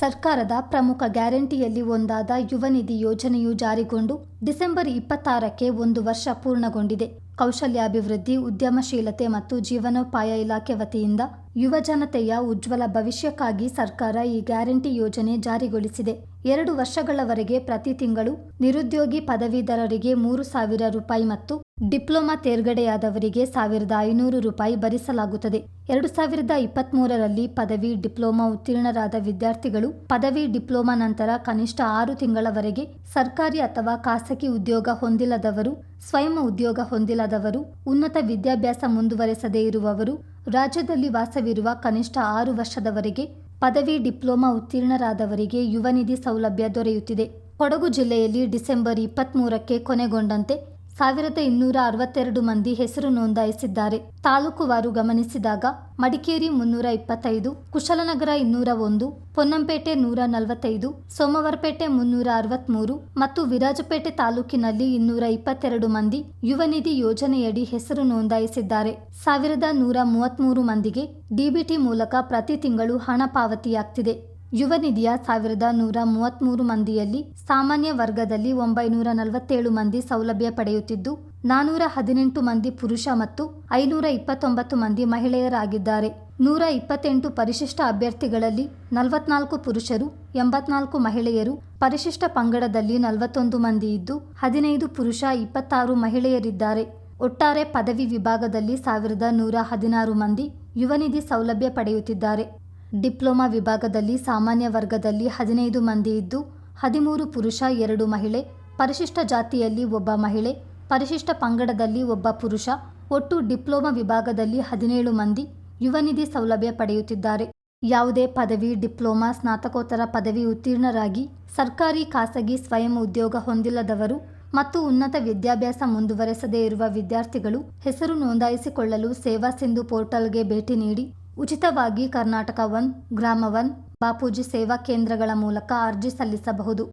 ಸರ್ಕಾರದ ಪ್ರಮುಖ ಗ್ಯಾರಂಟಿಯಲ್ಲಿ ಒಂದಾದ ಯುವ ನಿಧಿ ಯೋಜನೆಯು ಜಾರಿಗೊಂಡು ಡಿಸೆಂಬರ್ ಇಪ್ಪತ್ತಾರಕ್ಕೆ ಒಂದು ವರ್ಷ ಪೂರ್ಣಗೊಂಡಿದೆ. ಕೌಶಲ್ಯಾಭಿವೃದ್ಧಿ, ಉದ್ಯಮಶೀಲತೆ ಮತ್ತು ಜೀವನೋಪಾಯ ಇಲಾಖೆ ವತಿಯಿಂದ ಯುವ ಜನತೆಯ ಉಜ್ವಲ ಭವಿಷ್ಯಕ್ಕಾಗಿ ಸರ್ಕಾರ ಈ ಗ್ಯಾರಂಟಿ ಯೋಜನೆ ಜಾರಿಗೊಳಿಸಿದೆ. ಎರಡು ವರ್ಷಗಳವರೆಗೆ ಪ್ರತಿ ತಿಂಗಳು ನಿರುದ್ಯೋಗಿ ಪದವೀಧರರಿಗೆ ಮೂರು ಸಾವಿರ ರೂಪಾಯಿ ಮತ್ತು ಡಿಪ್ಲೊಮಾ ತೇರ್ಗಡೆಯಾದವರಿಗೆ ಸಾವಿರದ ಐನೂರು ರೂಪಾಯಿ ಭರಿಸಲಾಗುತ್ತದೆ. ಎರಡು ಸಾವಿರದ ಇಪ್ಪತ್ತ್ಮೂರರಲ್ಲಿ ಪದವಿ, ಡಿಪ್ಲೊಮಾ ಉತ್ತೀರ್ಣರಾದ ವಿದ್ಯಾರ್ಥಿಗಳು ಪದವಿ, ಡಿಪ್ಲೊಮಾ ನಂತರ ಕನಿಷ್ಠ ಆರು ತಿಂಗಳವರೆಗೆ ಸರ್ಕಾರಿ ಅಥವಾ ಖಾಸಗಿ ಉದ್ಯೋಗ ಹೊಂದಿಲ್ಲದವರು, ಸ್ವಯಂ ಉದ್ಯೋಗ ಹೊಂದಿಲ್ಲದವರು, ಉನ್ನತ ವಿದ್ಯಾಭ್ಯಾಸ ಮುಂದುವರೆಸದೇ ಇರುವವರು, ರಾಜ್ಯದಲ್ಲಿ ವಾಸವಿರುವ ಕನಿಷ್ಠ ಆರು ವರ್ಷದವರೆಗೆ ಪದವಿ, ಡಿಪ್ಲೊಮಾ ಉತ್ತೀರ್ಣರಾದವರಿಗೆ ಯುವ ನಿಧಿ ಸೌಲಭ್ಯ ದೊರೆಯುತ್ತಿದೆ. ಕೊಡಗು ಜಿಲ್ಲೆಯಲ್ಲಿ ಡಿಸೆಂಬರ್ ಇಪ್ಪತ್ತ್ಮೂರಕ್ಕೆ ಕೊನೆಗೊಂಡಂತೆ ಸಾವಿರದ ಇನ್ನೂರ ಅರವತ್ತೆರಡು ಮಂದಿ ಹೆಸರು ನೋಂದಾಯಿಸಿದ್ದಾರೆ. ತಾಲೂಕುವಾರು ಗಮನಿಸಿದಾಗ ಮಡಿಕೇರಿ ಮುನ್ನೂರ ಇಪ್ಪತ್ತೈದು, ಕುಶಲನಗರ ಇನ್ನೂರ ಒಂದು, ಪೊನ್ನಂಪೇಟೆ ನೂರ ನಲವತ್ತೈದು, ಸೋಮವಾರಪೇಟೆ ಮುನ್ನೂರ ಅರವತ್ಮೂರು ಮತ್ತು ವಿರಾಜಪೇಟೆ ತಾಲೂಕಿನಲ್ಲಿ ಇನ್ನೂರ ಇಪ್ಪತ್ತೆರಡು ಮಂದಿ ಯುವ ನಿಧಿ ಯೋಜನೆಯಡಿ ಹೆಸರು ನೋಂದಾಯಿಸಿದ್ದಾರೆ. ಸಾವಿರದ ನೂರ ಮೂವತ್ತ್ಮೂರು ಮಂದಿಗೆ ಡಿಬಿಟಿ ಮೂಲಕ ಪ್ರತಿ ತಿಂಗಳು ಹಣ ಪಾವತಿಯಾಗ್ತಿದೆ. ಯುವ ನಿಧಿಯ ಸಾವಿರದ ನೂರ ಮೂವತ್ತ್ಮೂರು ಮಂದಿಯಲ್ಲಿ ಸಾಮಾನ್ಯ ವರ್ಗದಲ್ಲಿ ಒಂಬೈನೂರ ನಲವತ್ತೇಳು ಮಂದಿ ಸೌಲಭ್ಯ ಪಡೆಯುತ್ತಿದ್ದು, ನಾನೂರ ಹದಿನೆಂಟು ಮಂದಿ ಪುರುಷ ಮತ್ತು ಐನೂರ ಇಪ್ಪತ್ತೊಂಬತ್ತು ಮಂದಿ ಮಹಿಳೆಯರಾಗಿದ್ದಾರೆ. ನೂರ ಇಪ್ಪತ್ತೆಂಟು ಪರಿಶಿಷ್ಟ ಅಭ್ಯರ್ಥಿಗಳಲ್ಲಿ ನಲವತ್ನಾಲ್ಕು ಪುರುಷರು, ಎಂಬತ್ನಾಲ್ಕು ಮಹಿಳೆಯರು ಪರಿಶಿಷ್ಟ ಪಂಗಡದಲ್ಲಿ ನಲವತ್ತೊಂದು ಮಂದಿ ಇದ್ದು, ಹದಿನೈದು ಪುರುಷ, ಇಪ್ಪತ್ತಾರು ಮಹಿಳೆಯರಿದ್ದಾರೆ. ಒಟ್ಟಾರೆ ಪದವಿ ವಿಭಾಗದಲ್ಲಿ ಸಾವಿರದ ನೂರ ಹದಿನಾರು ಮಂದಿ ಯುವನಿಧಿ ಸೌಲಭ್ಯ ಪಡೆಯುತ್ತಿದ್ದಾರೆ. ಡಿಪ್ಲೊಮಾ ವಿಭಾಗದಲ್ಲಿ ಸಾಮಾನ್ಯ ವರ್ಗದಲ್ಲಿ ಹದಿನೈದು ಮಂದಿ ಇದ್ದು, ಹದಿಮೂರು ಪುರುಷ, ಎರಡು ಮಹಿಳೆ, ಪರಿಶಿಷ್ಟ ಜಾತಿಯಲ್ಲಿ ಒಬ್ಬ ಮಹಿಳೆ, ಪರಿಶಿಷ್ಟ ಪಂಗಡದಲ್ಲಿ ಒಬ್ಬ ಪುರುಷ, ಒಟ್ಟು ಡಿಪ್ಲೊಮಾ ವಿಭಾಗದಲ್ಲಿ ಹದಿನೇಳು ಮಂದಿ ಯುವನಿಧಿ ಸೌಲಭ್ಯ ಪಡೆಯುತ್ತಿದ್ದಾರೆ. ಯಾವುದೇ ಪದವಿ, ಡಿಪ್ಲೊಮಾ, ಸ್ನಾತಕೋತ್ತರ ಪದವಿ ಉತ್ತೀರ್ಣರಾಗಿ ಸರ್ಕಾರಿ ಖಾಸಗಿ ಸ್ವಯಂ ಉದ್ಯೋಗ ಹೊಂದಿಲ್ಲದವರು ಮತ್ತು ಉನ್ನತ ವಿದ್ಯಾಭ್ಯಾಸ ಮುಂದುವರೆಸದೇ ಇರುವ ವಿದ್ಯಾರ್ಥಿಗಳು ಹೆಸರು ನೋಂದಾಯಿಸಿಕೊಳ್ಳಲು ಸೇವಾ ಸಿಂಧು ಪೋರ್ಟಲ್ಗೆ ಭೇಟಿ ನೀಡಿ ಉಚಿತವಾಗಿ ಕರ್ನಾಟಕ ಒನ್ ಗ್ರಾಮ ಒನ್ ಬಾಪೂಜಿ ಸೇವಾ ಕೇಂದ್ರಗಳ ಮೂಲಕ ಅರ್ಜಿ ಸಲ್ಲಿಸಬಹುದು.